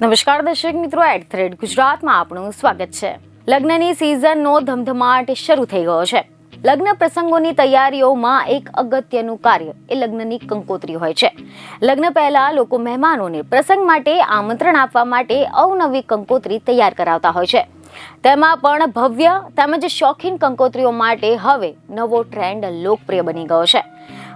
નમસ્કાર દર્શક મિત્રો એટ થ્રેડ ગુજરાતમાં આપનું સ્વાગત છે. લગ્નની સિઝનનો ધમધમાટ શરૂ થઈ ગયો છે. લગ્ન પ્રસંગોની તૈયારીઓમાં એક અગત્યનું કાર્ય એ લગ્નની કંકોત્રી હોય છે. લગ્ન પહેલા લોકો મહેમાનોને પ્રસંગ માટે આમંત્રણ આપવા માટે અવનવી કંકોત્રી તૈયાર કરાવતા હોય છે. તેમાં પણ ભવ્ય તેમજ શોખીન કંકોત્રીઓ માટે હવે નવો ટ્રેન્ડ લોકપ્રિય બની ગયો છે.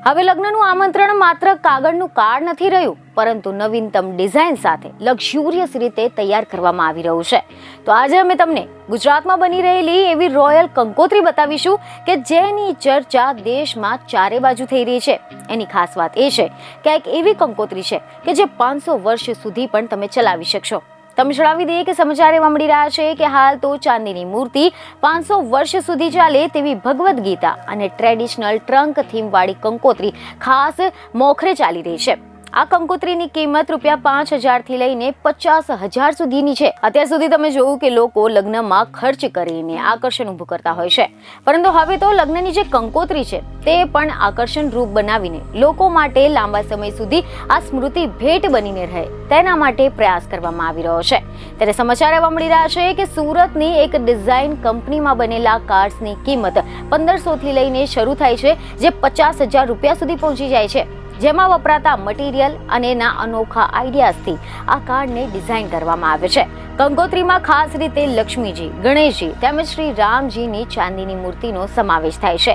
હવે લગ્નનું આમંત્રણ માત્ર કાગળનું કાર્ડ નથી રહ્યું, પરંતુ નવીનતમ ડિઝાઇન સાથે લક્ઝુરિયસ રીતે તૈયાર કરવામાં આવી રહ્યું છે. તો આજે અમે તમને ગુજરાતમાં બની રહેલી એવી રોયલ કંકોત્રી બતાવીશું કે જેની ચર્ચા દેશમાં ચારે બાજુ થઈ રહી છે. એની ખાસ વાત એ છે કે એક એવી કંકોત્રી છે કે જે પાંચસો વર્ષ સુધી પણ તમે ચલાવી શકશો. તમે જણાવી દઈએ કે સમાચાર એવા મળી રહ્યા છે કે હાલ તો ચાંદીની મૂર્તિ પાંચસો વર્ષ સુધી ચાલે તેવી ભગવદ્ ગીતા અને ટ્રેડિશનલ ટ્રંક થીમવાળી કંકોત્રી ખાસ મોખરે ચાલી રહી છે. આ કંકોત્રીની કિંમત રૂપિયા પાંચ હજારથી લઈને પચાસ હજાર સુધીની છે. અત્યાર સુધી તમે જોયું કે લોકો લગ્નમાં ખર્ચ કરીને આકર્ષણ ઊભું કરતા હોય છે. પરંતુ હવે તો લગ્નની જે કંકોત્રી છે, તે પણ આકર્ષણ રૂપ બનાવીને લોકો માટે લાંબા સમય સુધી આ સ્મૃતિ ભેટ બનીને રહે, તેના માટે પ્રયાસ કરવામાં આવી રહ્યો છે. ત્યારે સમાચાર એવા મળી રહ્યા છે કે સુરતની એક ડિઝાઇન કંપનીમાં બનેલા કાર્ડ્સની કિંમત પંદરસોથી લઈને શરૂ થાય છે, જે પચાસ હજાર રૂપિયા સુધી પહોંચી જાય છે. જેમાં વપરાતા મટીરિયલ અને એના અનોખા આઈડિયાઝથી આ કાર્ડને ડિઝાઇન કરવામાં આવે છે. કંગોત્રીમાં ખાસ રીતે લક્ષ્મીજી, ગણેશજી તેમજ શ્રી રામજીની ચાંદીની મૂર્તિનો સમાવેશ થાય છે.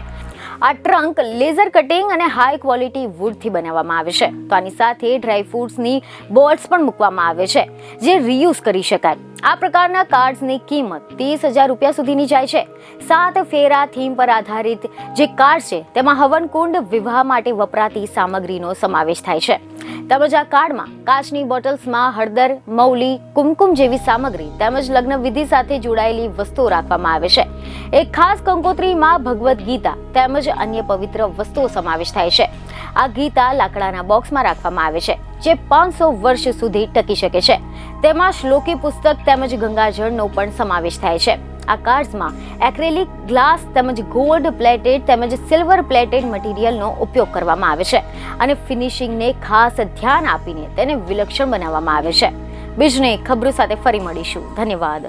આ ટ્રંક લેઝર કટિંગ અને હાઈ ક્વોલિટી વુડથી બનાવવામાં આવે છે. તો આની સાથે ડ્રાય ફ્રૂટ્સની બોર્ડ્સ પણ મૂકવામાં આવે છે, જે રીયુઝ કરી શકાય. આ પ્રકારના કાર્ડ્સની કિંમત ત્રીસ હજાર રૂપિયા સુધીની જાય છે. સાત ફેરા થીમ પર આધારિત જે કાર્ડ છે, તેમાં હવનકુંડ વિવાહ માટે વપરાતી સામગ્રીનો સમાવેશ થાય છે. તેમજ આ કાર્ડમાં કાચની બોટલ્સમાં હળદર, મૌલી, કુમકુમ જેવી સામગ્રી તેમજ લગ્ન વિધિ સાથે જોડાયેલી વસ્તુઓ રાખવામાં આવે છે. એક ખાસ કંકોત્રીમાં ભગવદ્ ગીતા તેમજ અન્ય પવિત્ર વસ્તુઓ સમાવેશ થાય છે. આ ગીતા લાકડાના બોક્સમાં રાખવામાં આવે છે, જે પાંચસો વર્ષ સુધી ટકી શકે છે. તેમાં શ્લોકી પુસ્તક તેમજ ગંગાજળનો પણ સમાવેશ થાય છે. આ કાર્ડ્સમાં એક્રેલિક ગ્લાસ તેમજ ગોલ્ડ પ્લેટેડ તેમજ સિલ્વર પ્લેટેડ મટીરિયલનો ઉપયોગ કરવામાં આવે છે અને ફિનિશિંગને ખાસ ધ્યાન આપીને તેને વિલક્ષણ બનાવવામાં આવે છે. બીજને ખબરો સાથે ફરી મળીશું. ધન્યવાદ.